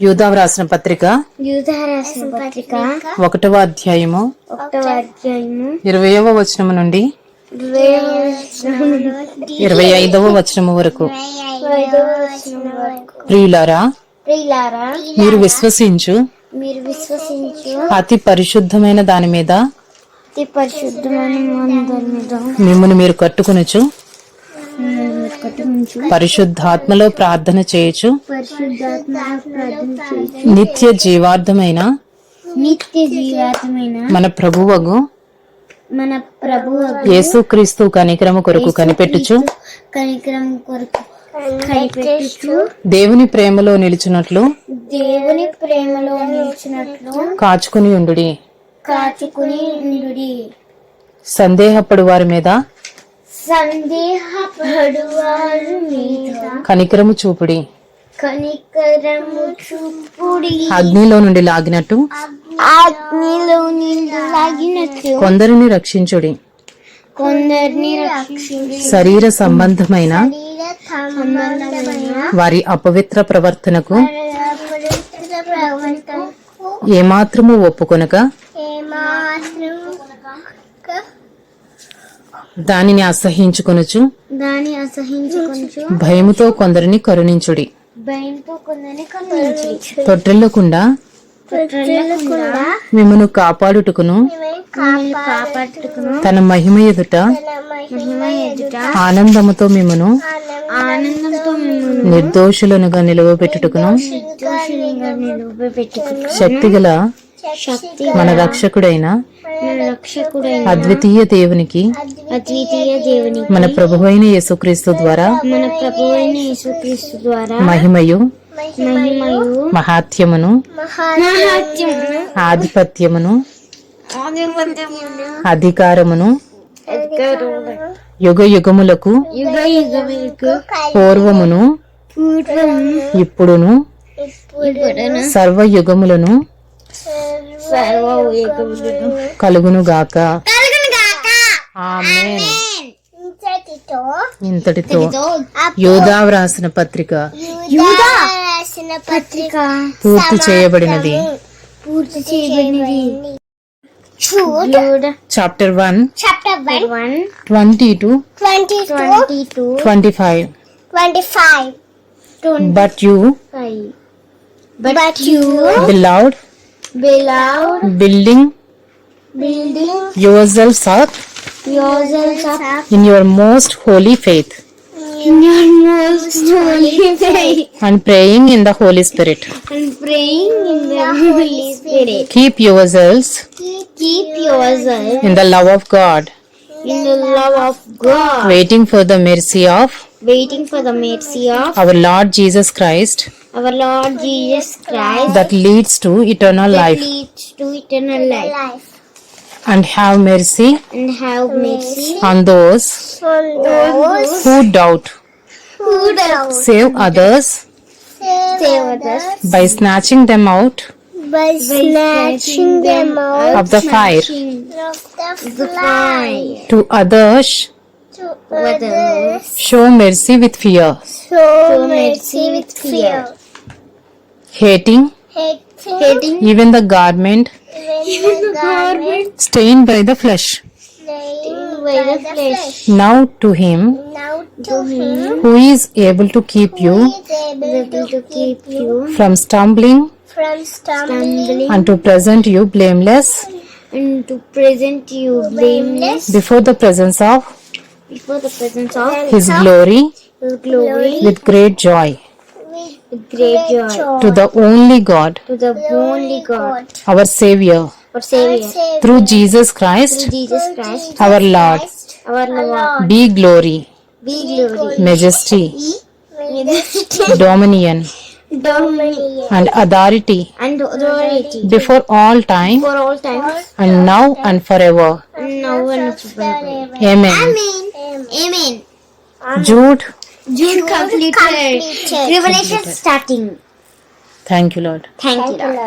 యూదా రాసిన పత్రిక పత్రిక ఒకటవ అధ్యాయము ఒకటవ అధ్యాయము ఇరవయవ వచనము నుండి ఇరవై ఐదవ వచనము వరకు. ప్రియులారా ప్రియులారా మీరు విశ్వసించు మీరు విశ్వసించు అతి పరిశుద్ధమైన దాని మీద అతి పరిశుద్ధమైన మీద మిమ్మల్ని మీరు కట్టుకొనుచు మీరు కట్టుకుంచు పరిశుద్ధాత్మలో ప్రార్థన చేయొచ్చు. నిత్య జీవార్థమైన నిత్య మన ప్రభువగు మన ప్రభు యేసుక్రీస్తు కనికరము కొరకు కనిపెట్టుచు కొరకు కనిపెట్టుచు దేవుని ప్రేమలో నిలిచినట్లు దేవుని ప్రేమలో నిలిచినట్లు కాచుకుని ఉండుడి కాచుకుని ఉండుడి సందేహపడు వారి మీద సందేహపడువారు మీద కనికరము చూపుడి. కనికరము చూపుడి. అగ్నిలో నుండి లాగినట్టు. అగ్నిలో నీళ్ళు లాగినట్లు కొందరిని రక్షించుడి. కొందరిని రక్షించి శరీర సంబంధమైన వారి అపవిత్ర ప్రవర్తనకు ఏమాత్రము ఒప్పుకొనక ఏమాత్రం దానిని అసహించుకొనుచు దాని అసహించుకొంచు భయముతో కొందరిని కరుణించుడి. భయంతో కొందరిని కనిపించి తొట్టిల్లకుండా మిమ్మను కాపాడుటకును తన మహిమ ఎదుట ఆనందముతో మిమ్మను నిర్దోషులనుగా నిలువబెట్టుటకును శక్తిగల మన రక్షకుడైన అద్వితీయ దేవునికి అద్వితీయ దేవుని మన ప్రభువైన యేసుక్రీస్తు ద్వారా మన ప్రభువైన యేసుక్రీస్తు ద్వారా మహిమయు మహిమయు మహాత్యమును మహాత్యమును ఆధిపత్యమును అధికారమును యుగ యుగములకు యుగ యుగములకు పూర్వమును పూర్వం ఇప్పుడును ఇప్పుడును కలుగును గాక సర్వ ఇంతటితో యోధా వ్రాసిన పత్రిక రాసిన పత్రిక పూర్తి చేయబడినది పూర్తి చేయబడినది chapter one chapter one twenty two twenty twenty two twenty five twenty five but you but you beloved Beloved, building. Building. Yourselves up yourselves up in your most holy faith. In your most holy faith. And praying in the Holy Spirit. and praying in the Holy Spirit. Keep yourselves Keep yourself in the love of God, in the love of God, waiting for the mercy of waiting for the mercy of our Lord Jesus Christ, our Lord Jesus Christ. That leads to eternal that life. leads to eternal life. and have mercy And have mercy on those on those who doubt. who doubt. Save others. Save others. by snatching them out by snatching them out. of the fire. of the fire. To others, To others, show mercy with fear, show mercy with fear. Hating. Hating. Even the garment. Even the garment. stained by the flesh. by the flesh. Now to him. Now to him. who is able to keep you able to keep you from stumbling from stumbling and to present you blameless? And to present you blameless. Before the presence of before the presence of his glory. His glory. With great joy. With great joy. To the only God, To the only God, our Savior, our Savior, through Jesus Christ, Jesus Christ, our Lord, our Lord, be glory, be glory, majesty, majesty, dominion, dominion, and authority. And authority. Before all time. For all times, and now and forever. and now and forever. Amen. Amen. Amen. Jude, June completed. Revelation starting. thank you, Lord. Thank you, Lord.